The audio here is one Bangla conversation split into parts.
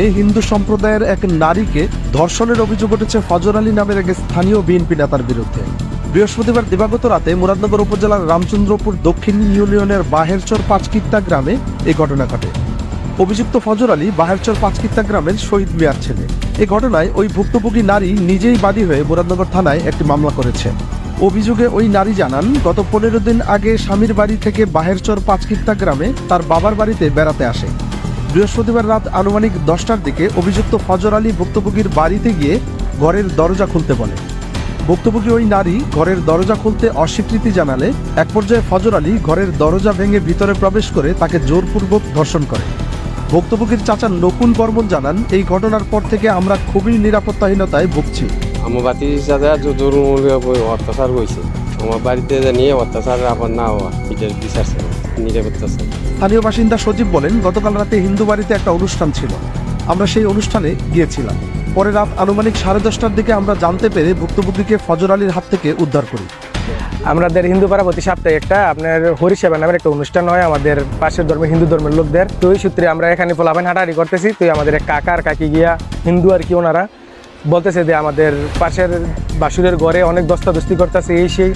এই হিন্দু সম্প্রদায়ের এক নারীকে ধর্ষণের অভিযোগ উঠেছে ফজর আলী নামের এক স্থানীয় বিএনপি নেতার বিরুদ্ধে। বৃহস্পতিবার দিবাগত রাতে মুরাদনগর উপজেলার রামচন্দ্রপুর দক্ষিণ ইউনিয়নের বাহেরচর পাঁচকিত্তা গ্রামে এই ঘটনা ঘটে। অভিযুক্ত ফজর আলী বাহেরচর পাঁচকিত্তা গ্রামের শহীদ মিয়ার ছেলে। এ ঘটনায় ওই ভুক্তভোগী নারী নিজেই বাদী হয়ে মুরাদনগর থানায় একটি মামলা করেছে। অভিযোগে ওই নারী জানান, গত পনেরো দিন আগে স্বামীর বাড়ি থেকে বাহেরচর পাঁচকিত্তা গ্রামে তার বাবার বাড়িতে বেড়াতে আসে। বৃহস্পতিবার রাত আনুমানিক দশটার দিকে অভিযুক্ত ফজর আলী ভুক্তভোগীর বাড়িতে গিয়ে ঘরের দরজা খুলতে বলে। ভুক্তভোগী ওই নারী ঘরের দরজা খুলতে অস্বীকৃতি জানালে এক পর্যায়ে ফজর আলী ঘরের দরজা ভেঙে ভিতরে প্রবেশ করে তাকে জোরপূর্বক ধর্ষণ করে। ভুক্তভোগীর চাচা নকুল বর্মন জানান, এই ঘটনার পর থেকে আমরা খুবই নিরাপত্তাহীনতায় ভুগছি। আমার বাতি অত্যাচার হয়েছে আমার বাড়িতে নিয়ে অত্যাচার আবার না হওয়া, এটার বিচার স্থানীয় বাসিন্দা সজীব বলেন গতকাল রাতে হিন্দু বাড়িতে একটা অনুষ্ঠান ছিল। আমরা সেই অনুষ্ঠানে গিয়েছিলাম। পরে রাত আনুমানিক সাড়ে দশটার দিকে আমরা জানতে পেরে ভুক্তভোগীকে ফজর আলীর হাত থেকে উদ্ধার করি। আমাদের হিন্দু পাড়া প্রতি সপ্তাহে একটা আপনার হরিসেবা নামের একটা অনুষ্ঠান হয় আমাদের পাশের ধর্মের হিন্দু ধর্মের লোকদের। তো ওই সূত্রে আমরা এখানে ফলাফান হাঁটাহাঁটি করতেছি। তো আমাদের এক কাকার কাকি গিয়া হিন্দু আর কি ওনারা বলতেছে যে আমাদের পাশের বাসুরের ঘরে অনেক দস্তাদস্তি করতেছে। এই সেই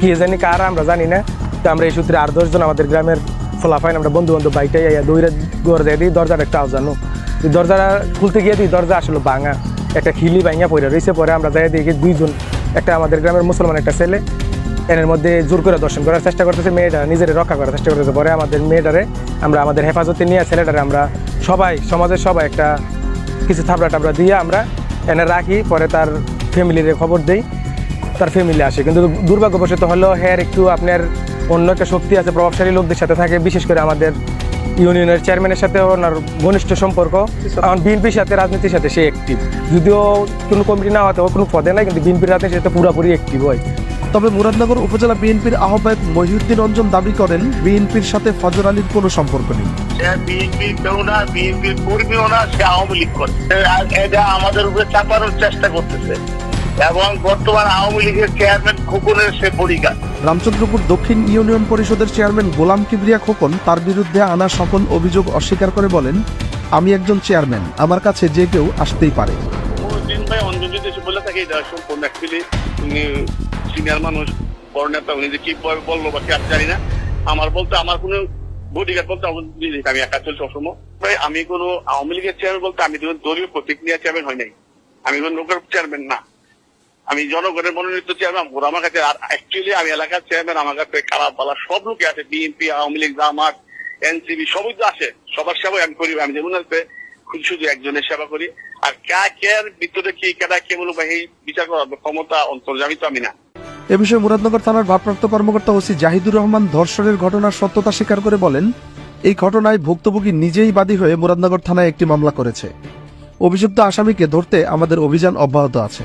কি জানি কারা আমরা জানি না। তো আমরা এই সূত্রে আর দশজন আমাদের গ্রামের ফলাফাইন, আমরা বন্ধু বান্ধব বাইটাই দৌড়ে ঘর দিয়ে দিই দরজাটা একটা আওজানো দরজাটা খুলতে গিয়ে দিই, দরজা আসলে ভাঙা। একটা খিলি ভাঙা পড়ে রয়েছে, পরে আমরা যাই দেখি দুইজন, একটা আমাদের গ্রামের মুসলমান, একটা ছেলে। এর মধ্যে জোর করে দর্শন করার চেষ্টা করতেছে, মেয়েটা নিজের রক্ষা করার চেষ্টা করতেছে। পরে আমাদের মেয়েটারে আমরা আমাদের হেফাজতে নিয়ে ছেলেটারে আমরা সবাই, সমাজের সবাই একটা কিছু থাবড়া টাবড়া দিয়ে আমরা এনে রাখি, পরে তার ফ্যামিলির খবর দেই, তার ফ্যামিলি আসে। কিন্তু দুর্ভাগ্যবশত হলো, হ্যার একটু আপনার অন্য একটা শক্তি আছে প্রভাবশালী লোকদের সাথে থাকে বিশেষ করে আমাদের ইউনিয়নের চেয়ারম্যানের সাথে ওনার ঘনিষ্ঠ সম্পর্ক। এখন বিএনপির সাথে রাজনীতির সাথে সে অ্যাক্টিভ যদিও কোনো কমিটি না হতে কোনো পদে নাই কিন্তু বিএনপির রাজনীতির সাথে পুরোপুরি অ্যাক্টিভ হয়। তবে মুরাদনগর উপজেলা বিএনপির আহ্বায়ক মহিউদ্দিন রঞ্জন দাবি করেন বিএনপির সাথে ফজর আলীর কোনো সম্পর্ক নেই। সে বিএনপির কেউ না বিএনপির কর্মীও না সে আওয়ামী লীগ করে। আর এটা আমাদের উপরে চাপানোর চেষ্টা করতেছে। এবং বর্তমান আওয়ামী লীগের চেয়ারম্যান খোকনের সে বডিগার্ড রামচন্দ্রপুর দক্ষিণ ইউনিয়ন পরিষদের চেয়ারম্যান গোলাম কিবরিয়া খোকন তার বিরুদ্ধে আনা সকল অভিযোগ অস্বীকার করে বলেন, আমি একজন চেয়ারম্যান, আমার কাছে যে কেউ আসতেই পারে। মানুষ, বড় নেতা, উনি যে বলল বা আমার বলতে আমার কোনো বলতে আমার আমি একা চলছি ভাই, আমি কোনো আওয়ামী লীগের চেয়ারম্যান বলতে আমি দলীয় প্রতিক্রিয়া চেয়ারম্যান হয় নাই। আমি কোনো লোকের চেয়ারম্যান না। আমি জনগণের মনোনীত চেয়ারম্যান ওরা আমার কাছে আর অ্যাকচুয়ালি আমি এলাকার চেয়ারম্যান আমার কাছে খারাপ বলা সব লোকে আছে। BNP Awami League, Jamaat NCB সবই তো আছে। সবার সেবাই আমি করি। আমি যেমন আছে শুধু একজনের সেবা করি। আর কে কে ভিতরে কি কেটা কে বলব ভাই বিচার করার ক্ষমতা অন্তর্জামি তো আমি না। এ বিষয়ে মুরাদনগর থানার ভারপ্রাপ্ত কর্মকর্তা ওসি জাহিদুর রহমান ধর্ষণের ঘটনার সত্যতা স্বীকার করে বলেন, এই ঘটনায় ভুক্তভোগী নিজেই বাদী হয়ে মুরাদনগর থানায় একটি মামলা করেছে। অভিযুক্ত আসামিকে ধরতে আমাদের অভিযান অব্যাহত আছে।